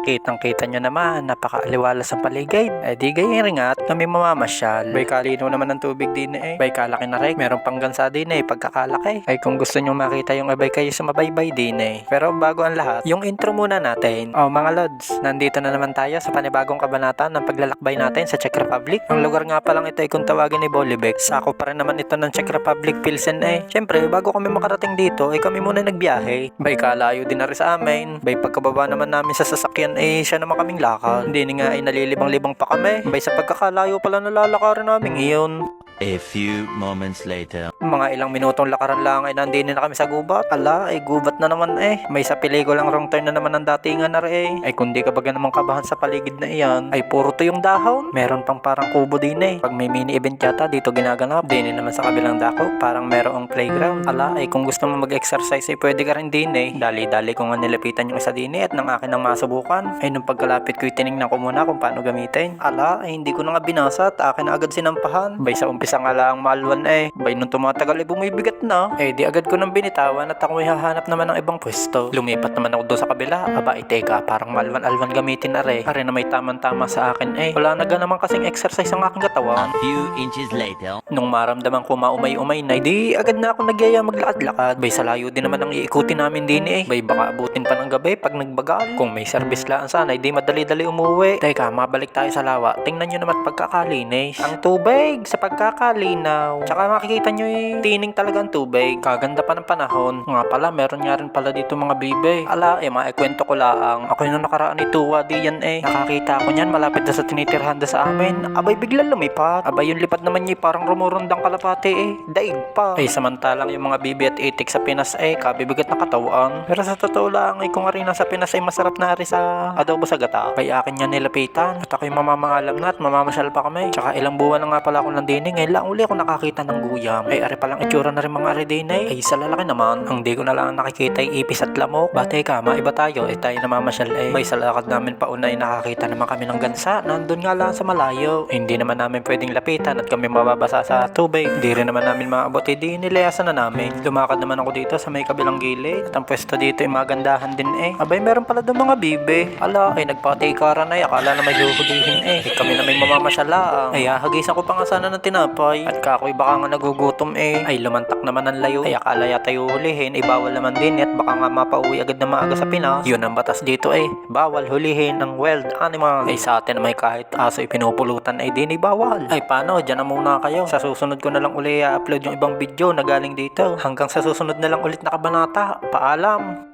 Kitang kita nyo naman, napakaaliwalas ang paligid. Eh di gayon nga at kami mamamasyal. Bay kalino naman ng tubig din eh. Bay kalaki na rin. Meron pang gansa din eh, pagkakalaki. Ay kung gusto nyo makita yung abay kayo sa mabaybay din eh. Pero bago ang lahat, yung intro muna natin. Oh mga lods, nandito na naman tayo sa panibagong kabanata ng paglalakbay natin sa Czech Republic. Ang lugar nga palang ito ay kung tawagin ni Bolibek. Sako pa rin naman ito ng Czech Republic Pilsen eh. Siyempre, bago kami makarating dito, ay kami muna nagbiyahe. Bay kalayo din na rin sa amin. Bay pagkababa naman namin sa sasakyan eh, siya naman kaming lakad. Hindi nga ay nalilibang-libang pa kami. Bay sa pagkakalayo pala nalalakarin namin iyon. A few moments later. Mga ilang minutong lakaran lang ay nandini na kami sa gubat. Ala, ay gubat na naman eh. May sa pelikulang wrong turn na naman ng datingan na rin eh. Ay kundi ka baga namang kabahan sa paligid na iyan, ay puro to yung dahon. Meron pang parang kubo din eh. Pag may mini event yata dito ginaganap, din naman sa kabilang dako, parang merong playground. Ala, ay kung gusto mo mag-exercise ay pwede ka rin din eh. Dali-dali ko nga nilapitan yung isa din eh at nang akin ang masubukan. Ay nung pagkalapit ko tinignan ko muna kung paano gamitin. Ala, ay hindi ko na nga binasa at akin na agad sinampahan. Bay sa umpisa nga lang malwan eh. Bay nung tumatagal ay bumibigat na. Eh di agad ko nang binitawan at ako ay hahanap naman ng ibang pwesto. Lumipat naman ako doon sa kabila. Aba, iteka, parang malwan-alwan gamitin na re. Pare na may tamang-tama sa akin eh. Wala na naman kasing exercise ang aking katawan. Few inches later. Nung maramdaman ko maumay-umay na, di agad na ako nagyaya maglakad-lakad. Bay sa layo din naman ang iikutin namin din eh. Bay baka abutin pa ng gabi pag nagbagal. Kung may service lang sana, di madali-dali umuwi. Teka, mabalik tayo sa lawa. Tingnan nyo naman pagkakalinis. Ang tubig sa pagkakalinaw. Tsaka makikita nyo eh, tining talaga ang tubig. Kaganda pa ng panahon. Nga pala, meron nga rin pala dito mga bibe. Ala, eh, maikwento ko lang. Ako yung nakaraan ni Tuwa, di yan eh. Nakakita ko niyan, malapit na sa tinitirhan sa amin. Abay, bigla lumipat. Abay, yung lipat naman niya parang rumurundang kalapati eh. Daig pa. Ay, samantalang yung mga bibi at itik sa Pinas eh, kabibigat na katawan. Pero sa totoo lang, ay kung nga rin sa Pinas ay masarap na rin sa adobo sa gata. Kaya akin niya nilapitan. At ako yung mamamangalam na at mamamasyal pa kami. Tsaka ilang buwan na nga pala ako nandini. Ngayon uli ako nakakita ng guyam. Ay, ari palang itsura na rin mga ari din eh. Ay, sa lalaki naman. Ang di ko na lang nakikita ay ipis at lamok. Bate ka, maiba tayo. Eh, tayo namamasyal eh. May sa lakad namin pa una ay nakakita naman kami ng gansa. Nandun nga lang sa malayo. Hindi naman namin pwedeng lapitan at kami mababasa sa tubig. Hindi rin naman namin maabot. Eh, di nilayasan na namin. Lumakad naman ako dito sa may kabilang gilid. At ang pwesto dito ay magandahan din eh. Abay, meron pala doon mga bibe. Ala, ay nagpatikaran ay. Akala na may huhulihin eh. eh kami na may mamamasyala. Ay, hagisan ko pa nga sana ng tinapay. At kakoy baka nga nagugutom eh. Ay, lumantak naman ang layo. Ay, akala yata huhulihin. Ay, bawal naman din at baka nga mapauwi agad na maaga sa Pinas. Yun ang batas dito eh. Bawal hulihin ang wild animal. Ay, sa atin may kahit aso ipinupulutan ay di ni bawal. Ay, paano? Diyan na muna kayo. Sa susunod ko na lang uli i-upload yung ibang video na galing dito. Hanggang sa susunod na lang ulit na kabanata. Paalam!